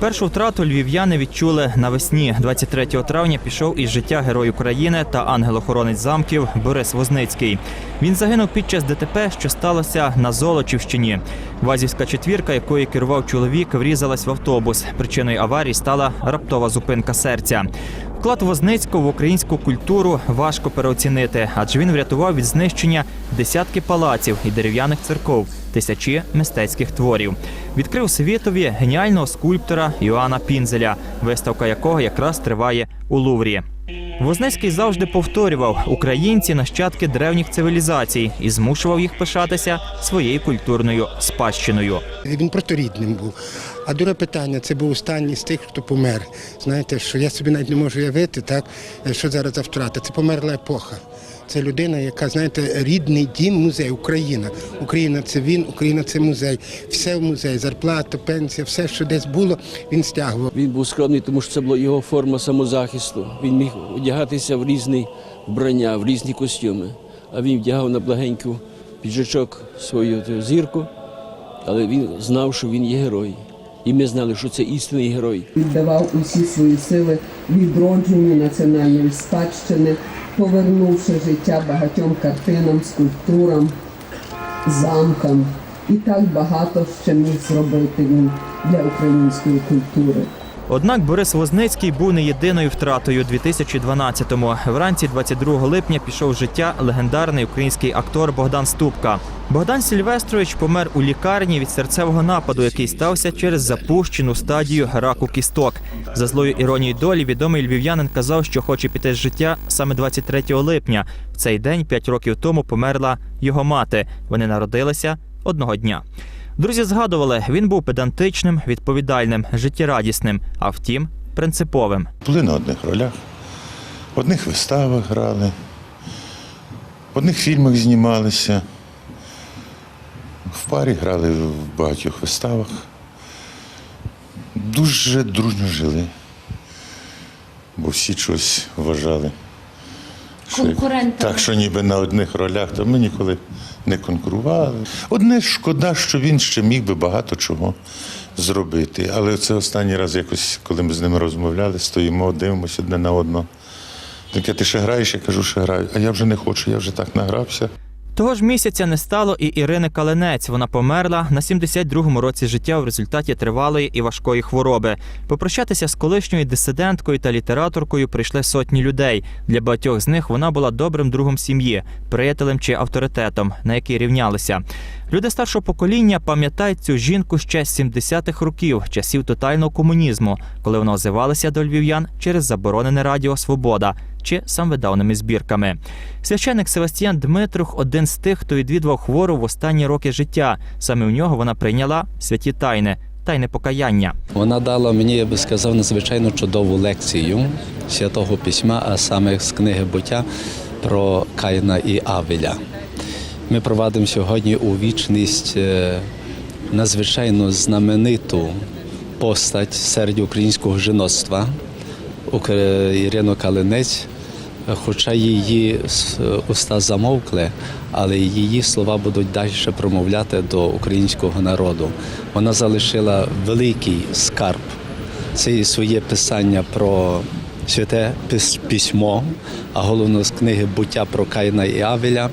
Першу втрату львів'яни відчули навесні. 23 травня пішов із життя герой України та ангел-охоронець замків Борис Возницький. Він загинув під час ДТП, що сталося на Золочівщині. Вазівська четвірка, якою керував чоловік, врізалась в автобус. Причиною аварії стала раптова зупинка серця. Вклад Возницького в українську культуру важко переоцінити, адже він врятував від знищення десятки палаців і дерев'яних церков, тисячі мистецьких творів. Відкрив світові геніального скульптора Йоанна Пінзеля, виставка якого якраз триває у Луврі. Возницький завжди повторював українці нащадки древніх цивілізацій і змушував їх пишатися своєю культурною спадщиною. Він проторідним був. А друге питання це був останній з тих, хто помер. Знаєте, що я собі навіть не можу уявити, так, що зараз за втрата. Це померла епоха. Це людина, яка, знаєте, рідний дім, музей, Україна. Україна це він, Україна це музей. Все в музеї, зарплата, пенсія, все, що десь було, він стягував. Він був скромний, тому що це була його форма самозахисту. Він міг одягатися в різні вбрання, в різні костюми. А він вдягав на благеньку піджачок свою зірку, але він знав, що він є герой. І ми знали, що це істинний герой. віддавав усі свої сили відродженню національної спадщини, повернувши життя багатьом картинам, скульптурам, замкам. І так багато ще міг зробити він для української культури. Однак Борис Возницький був не єдиною втратою 2012-му. Вранці 22 липня пішов життя легендарний український актор Богдан Ступка. Богдан Сільвестрович помер у лікарні від серцевого нападу, який стався через запущену стадію раку кісток. За злою іронією долі відомий львів'янин казав, що хоче піти з життя саме 23 липня. В цей день, п'ять років тому, померла його мати. Вони народилися одного дня. Друзі згадували, він був педантичним, відповідальним, життєрадісним, а втім, принциповим. Були на одних ролях, в одних виставах грали, в одних фільмах знімалися, в парі грали в багатьох виставах. Дуже дружньо жили, бо всі щось вважали. що- Конкурентами. Так, що ніби на одних ролях, то ми ніколи не конкурували. Одне шкода, що він ще міг би багато чого зробити. Але це останній раз якось, коли ми з ними розмовляли, стоїмо, дивимося одне на одного. Таке, ти ще граєш, я кажу, що граю. А я вже не хочу, я вже так награвся. Того ж місяця не стало і Ірини Калинець. Вона померла на 72-му році життя в результаті тривалої і важкої хвороби. Попрощатися з колишньою дисиденткою та літераторкою прийшли сотні людей. Для багатьох з них вона була добрим другом сім'ї, приятелем чи авторитетом, на який рівнялися. Люди старшого покоління пам'ятають цю жінку ще з 70-х років, часів тотального комунізму, коли вона озивалася до львів'ян через заборонене радіо Свобода чи самвидавними збірками. Священник Севастіян Дмитрух один з тих, хто відвідував хвору в останні роки життя. Саме у нього вона прийняла святі тайни, тайне покаяння. Вона дала мені, я би сказав, надзвичайно чудову лекцію святого письма, а саме з книги буття про Каїна і Авеля. Ми провадимо сьогодні у вічність е, надзвичайно знамениту постать серед українського жіноцтва Ірину Калинець. Хоча її уста замовкли, але її слова будуть далі промовляти до українського народу. Вона залишила великий скарб. Це своє писання про святе письмо, а головно з книги буття про Каїна і Авеля.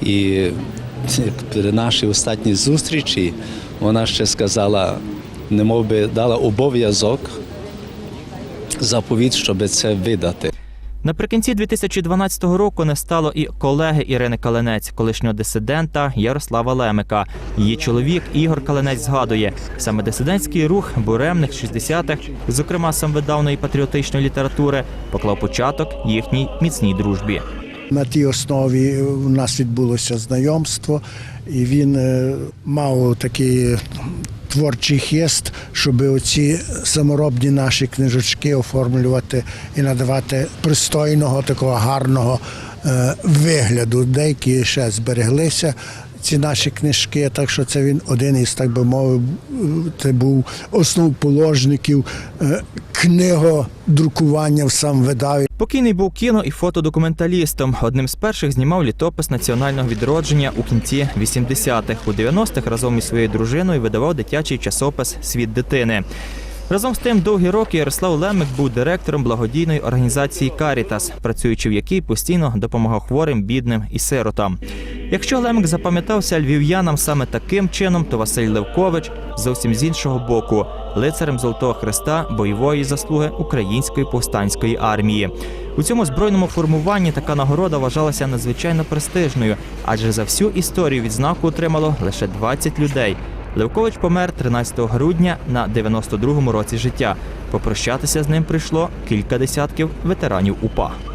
І при нашій останній зустрічі вона ще сказала, немов би дала обов'язок заповідь, щоб це видати. Наприкінці 2012 року не стало і колеги Ірини Калинець, колишнього дисидента Ярослава Лемика. Її чоловік Ігор Калинець згадує, саме дисидентський рух буремних 60-х, зокрема самвидавної патріотичної літератури, поклав початок їхній міцній дружбі. На тій основі у нас відбулося знайомство, і він е, мав такий творчий хист, щоб оці саморобні наші книжечки оформлювати і надавати пристойного, такого гарного е, вигляду. Деякі ще збереглися. Ці наші книжки, так що це він один із, так би мовив, це був основоположників е, книгодрукування в сам видаві. Покійний був кіно і фотодокументалістом. Одним з перших знімав літопис національного відродження у кінці 80-х. У 90-х разом із своєю дружиною видавав дитячий часопис Світ дитини. Разом з тим, довгі роки Ярослав Лемик був директором благодійної організації Карітас, працюючи в якій постійно допомагав хворим, бідним і сиротам. Якщо Лемик запам'ятався львів'янам саме таким чином, то Василь Левкович зовсім з іншого боку, лицарем Золотого Хреста бойової заслуги Української повстанської армії. У цьому збройному формуванні така нагорода вважалася надзвичайно престижною, адже за всю історію відзнаку отримало лише 20 людей. Левкович помер 13 грудня на 92-му році життя. Попрощатися з ним прийшло кілька десятків ветеранів УПА.